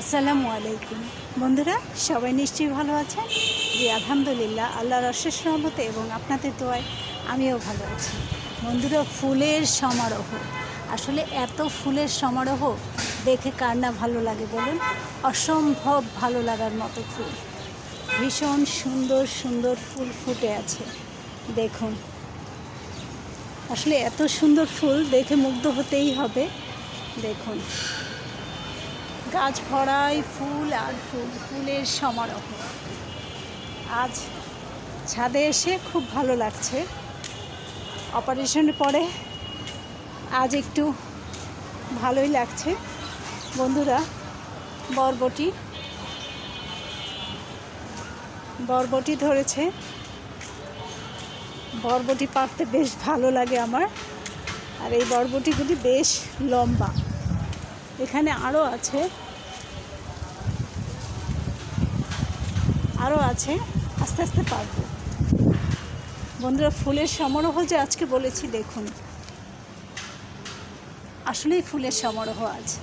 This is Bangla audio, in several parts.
আসসালামু আলাইকুম। বন্ধুরা, সবাই নিশ্চয়ই ভালো আছেন? জি, আলহামদুলিল্লাহ, আল্লাহর অশেষ রহমতে এবং আপনাদের দোয়ায় আমিও ভালো আছি। বন্ধুরা, ফুলের সমারোহ। আসলে এত ফুলের সমারোহ দেখে কার না ভালো লাগে বলুন? অসম্ভব ভালো লাগার মতো ফুল। ভীষণ সুন্দর সুন্দর ফুল ফুটে আছে। দেখুন। আসলে এত সুন্দর ফুল দেখে মুগ্ধ হতেই হবে। দেখুন। গাছ ভরাই ফুল আর ফুল, ফুলের সমারোহ। আজ ছাদে এসে খুব ভালো লাগছে। অপারেশনের পরে আজ একটু ভালোই লাগছে। বন্ধুরা, বরবটি। বরবটি ধরেছে। বরবটি পারতে বেশ ভালো লাগে আমার। আর এই বরবটিগুলি বেশ লম্বা। এখানে আরও আছে। আরও আছে। আস্তে আস্তে পারব। বন্ধুরা, ফুলের সমারোহ যে আজকে বলেছি, দেখুন। আসলেই ফুলের সমারোহ আজ।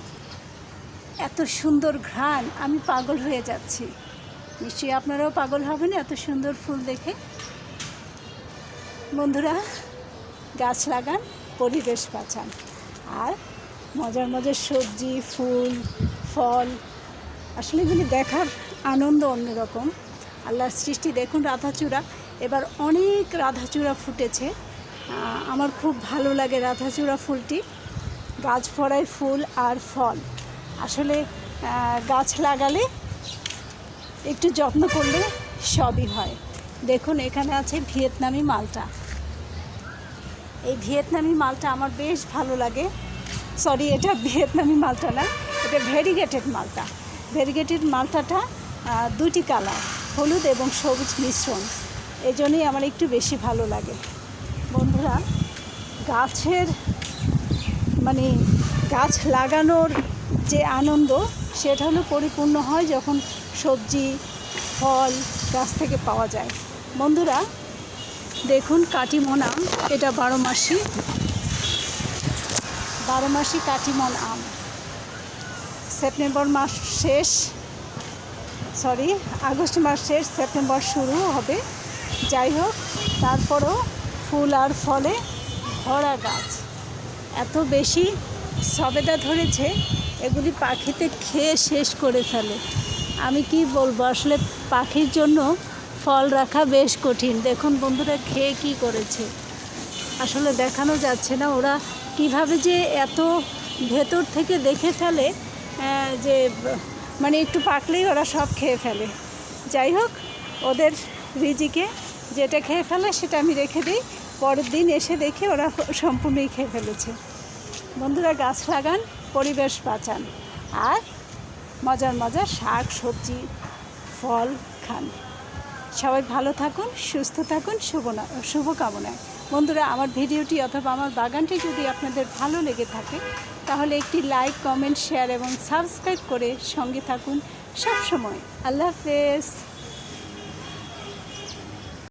এত সুন্দর ঘ্রাণ, আমি পাগল হয়ে যাচ্ছি। নিশ্চয়ই আপনারাও পাগল হবেন এত সুন্দর ফুল দেখে। বন্ধুরা, গাছ লাগান, পরিবেশ বাঁচান। আর মজার মজার সবজি, ফুল, ফল। আসলে এগুলি দেখার আনন্দ অন্যরকম। আল্লাহর সৃষ্টি, দেখুন রাধাচূড়া। এবার অনেক রাধাচূড়া ফুটেছে। আমার খুব ভালো লাগে রাধাচূড়া ফুলটি। গাছ ভরায় ফুল আর ফল। আসলে গাছ লাগালে একটু যত্ন করলে সবই হয়। দেখুন, এখানে আছে ভিয়েতনামি মালটা। এই ভিয়েতনামি মালটা আমার বেশ ভালো লাগে। সরি, এটা ভিয়েতনামি মালটা না, এটা ভেরিগেটেড মালটা। ভেরিগেটেড মালটাটা দুটি কালার, হলুদ এবং সবুজ মিশ্রণ। এই জন্যই আমার একটু বেশি ভালো লাগে। বন্ধুরা, গাছের মানে গাছ লাগানোর যে আনন্দ, সেটা হলো পরিপূর্ণ হয় যখন সবজি, ফল গাছ থেকে পাওয়া যায়। বন্ধুরা, দেখুন কাটিমন, এটা বারো মাসি। বারো মাসি কাটিমন আম। সেপ্টেম্বর মাস শেষ, সরি, আগস্ট মাস শেষ, সেপ্টেম্বর শুরু হবে। যাই হোক, তারপরও ফুল আর ফলে ভরা গাছ। এত বেশি সবেদা ধরেছে, এগুলি পাখিতে খেয়ে শেষ করে ফেলে। আমি কি বলব, আসলে পাখির জন্য ফল রাখা বেশ কঠিন। দেখুন বন্ধুরা, খেয়ে কি করেছে? আসলে দেখানো যাচ্ছে না, ওরা কীভাবে যে এত ভেতর থেকে দেখে ফেলে যে মানে একটু পাকলেই ওরা সব খেয়ে ফেলে। যাই হোক, ওদের রিজিকে যেটা খেয়ে ফেলে সেটা আমি রেখে দিই। পরের দিন এসে দেখি ওরা সম্পূর্ণই খেয়ে ফেলেছে। বন্ধুরা, গাছ লাগান, পরিবেশ বাঁচান আর মজার মজার শাক, সবজি, ফল খান। সবাই ভালো থাকুন, সুস্থ থাকুন, শুভ শুভকামনায়। বন্ধুরা, আমার ভিডিওটি অথবা আমার বাগানটি যদি আপনাদের ভালো লেগে থাকে, তাহলে একটি লাইক, কমেন্ট, শেয়ার এবং সাবস্ক্রাইব করে সঙ্গে থাকুন সবসময়। আল্লাহ হাফেজ।